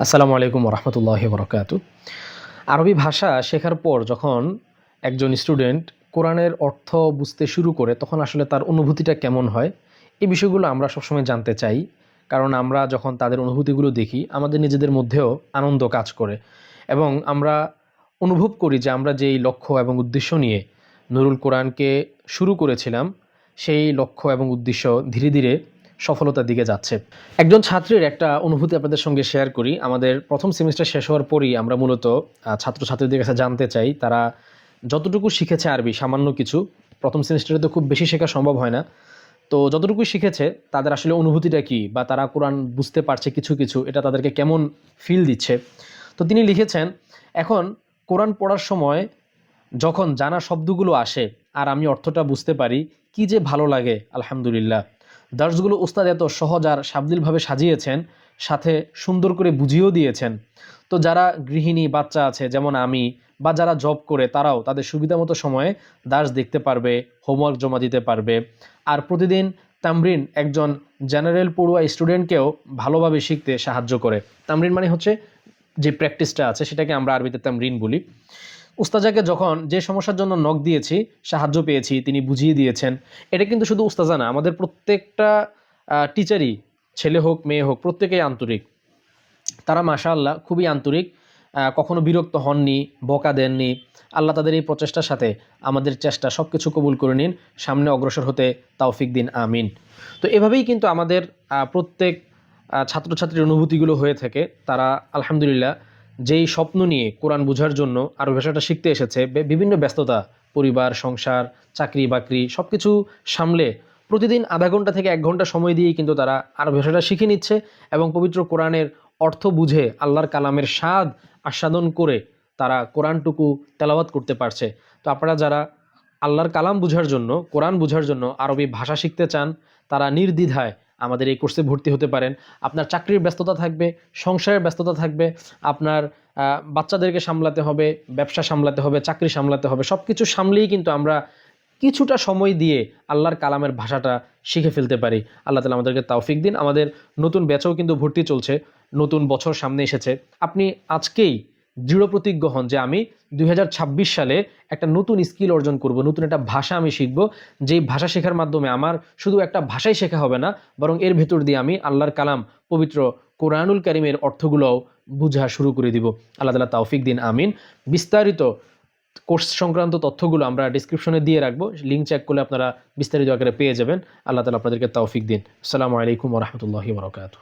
আসসালামু আলাইকুম রহমতুল্লাহ বরকাত আরবি ভাষা শেখার পর যখন একজন স্টুডেন্ট কোরআনের অর্থ বুঝতে শুরু করে, তখন আসলে তার অনুভূতিটা কেমন হয়? এই বিষয়গুলো আমরা সবসময় জানতে চাই। কারণ আমরা যখন তাদের অনুভূতিগুলো দেখি, আমাদের নিজেদের মধ্যেও আনন্দ কাজ করে। এবং আমরা অনুভব করি যে আমরা যেই লক্ষ্য এবং উদ্দেশ্য নিয়ে নুরুল কোরআনকে শুরু করেছিলাম, সেই লক্ষ্য এবং উদ্দেশ্য ধীরে ধীরে সফলতার দিকে যাচ্ছে। একজন ছাত্রীর একটা অনুভূতি আপনাদের সঙ্গে শেয়ার করি। আমাদের প্রথম সেমিস্টার শেষ হওয়ার পরই আমরা মূলত ছাত্রছাত্রীদের কাছে জানতে চাই, তারা যতটুকু শিখেছে আরবি, সামান্য কিছু, প্রথম সেমিস্টারে তো খুব বেশি শেখা সম্ভব হয় না। তো যতটুকু শিখেছে, তাদের আসলে অনুভূতিটা কি, বা তারা কোরআন বুঝতে পারছে কিছু কিছু, এটা তাদেরকে কেমন ফিল দিচ্ছে? তো তিনি লিখেছেন, এখন কোরআন পড়ার সময় যখন জানা শব্দগুলো আসে, আর আমি অর্থটা বুঝতে পারি, কি যে ভালো লাগে, আলহামদুলিল্লাহ। দার্সগুলো উস্তাদ এত সহজ আর সাবলীলভাবে সাজিয়েছেন, সাথে সুন্দর করে বুঝিয়েও দিয়েছেন। তো যারা গৃহিণী বাচ্চা আছে, যেমন আমি, বা যারা জব করে, তারাও তাদের সুবিধা মতো সময়ে দার্স দেখতে পারবে, হোমওয়ার্ক জমা দিতে পারবে। আর প্রতিদিন তামরিন একজন জেনারেল পড়ুয়া স্টুডেন্টকেও ভালোভাবে শিখতে সাহায্য করে। তামরিন মানে হচ্ছে যে প্র্যাকটিসটা আছে, সেটাকে আমরা আরবিতে তামরিন বলি। উস্তাজাকে যখন যে সমস্যার জন্য নখ দিয়েছি, সাহায্য পেয়েছি, তিনি বুঝিয়ে দিয়েছেন। এটা কিন্তু শুধু উস্তাজা না, আমাদের প্রত্যেকটা টিচারই ছেলে হোক, মেয়ে হোক, প্রত্যেকেই আন্তরিক। তারা মাশা আল্লাহ খুবই আন্তরিক কখনো বিরক্ত হননি, বকা দেননি। আল্লাহ তাদের এই প্রচেষ্টার সাথে আমাদের চেষ্টা সব কিছু কবুল করে নিন, সামনে অগ্রসর হতে তাওফিক দিন, আমিন। তো এভাবেই কিন্তু আমাদের প্রত্যেক ছাত্রছাত্রীর অনুভূতিগুলো হয়ে থাকে। তারা আলহামদুলিল্লাহ যেই স্বপ্ন নিয়ে কোরআন বোঝার জন্য আরও ভাষাটা শিখতে এসেছে বিভিন্ন ব্যস্ততা, পরিবার, সংসার, চাকরি, বাকরি সব কিছু সামলে প্রতিদিন আধা ঘণ্টা থেকে এক ঘণ্টা সময় দিয়েই কিন্তু তারা আরও ভাষাটা শিখে নিচ্ছে এবং পবিত্র কোরআনের অর্থ বুঝে আল্লাহর কালামের স্বাদ আস্বাদন করে তারা কোরআনটুকু তেলাওয়াত করতে পারছে। তো আপনারা যারা আল্লাহর কালাম বুঝার জন্য, কোরআন বুঝার জন্য আরবি ভাষা শিখতে চান, তারা নির্দ্বিধায় আমাদের এই কোর্সে ভর্তি হতে পারেন। আপনার চাকরির ব্যস্ততা থাকবে, সংসারের ব্যস্ততা থাকবে, আপনার বাচ্চাদেরকে সামলাতে হবে, ব্যবসা সামলাতে হবে, চাকরি সামলাতে হবে সব কিছু সামলেই কিন্তু আমরা কিছুটা সময় দিয়ে আল্লাহর কালামের ভাষাটা শিখে ফেলতে পারি। আল্লাহ তালা আমাদেরকে তাওফিক দিন। আমাদের নতুন ব্যাচেও কিন্তু ভর্তি চলছে, নতুন বছর সামনে এসেছে। আপনি আজকেই দৃঢ় প্রতিজ্ঞ হন যে আমি দুই হাজার ছাব্বিশ সালে একটা নতুন স্কিল অর্জন করব, নতুন একটা ভাষা আমি শিখব। যেই ভাষা শেখার মাধ্যমে আমার শুধু একটা ভাষাই শেখা হবে না, বরং এর ভেতর দিয়ে আমি আল্লাহর কালাম, পবিত্র কোরআনুল কারিমের অর্থগুলোও বুঝা শুরু করে দিব। আল্লাহ তালা তাওফিক দিন, আমিন। বিস্তারিত কোর্স সংক্রান্ত তথ্যগুলো আমরা ডিসক্রিপশনে দিয়ে রাখব লিঙ্ক চেক করলে আপনারা বিস্তারিত আকারে পেয়ে যাবেন। আল্লাহ তালা আপনাদেরকে তাওফিক দিন। আসসালামু আলাইকুম রহমতুল্লাহি বরকাত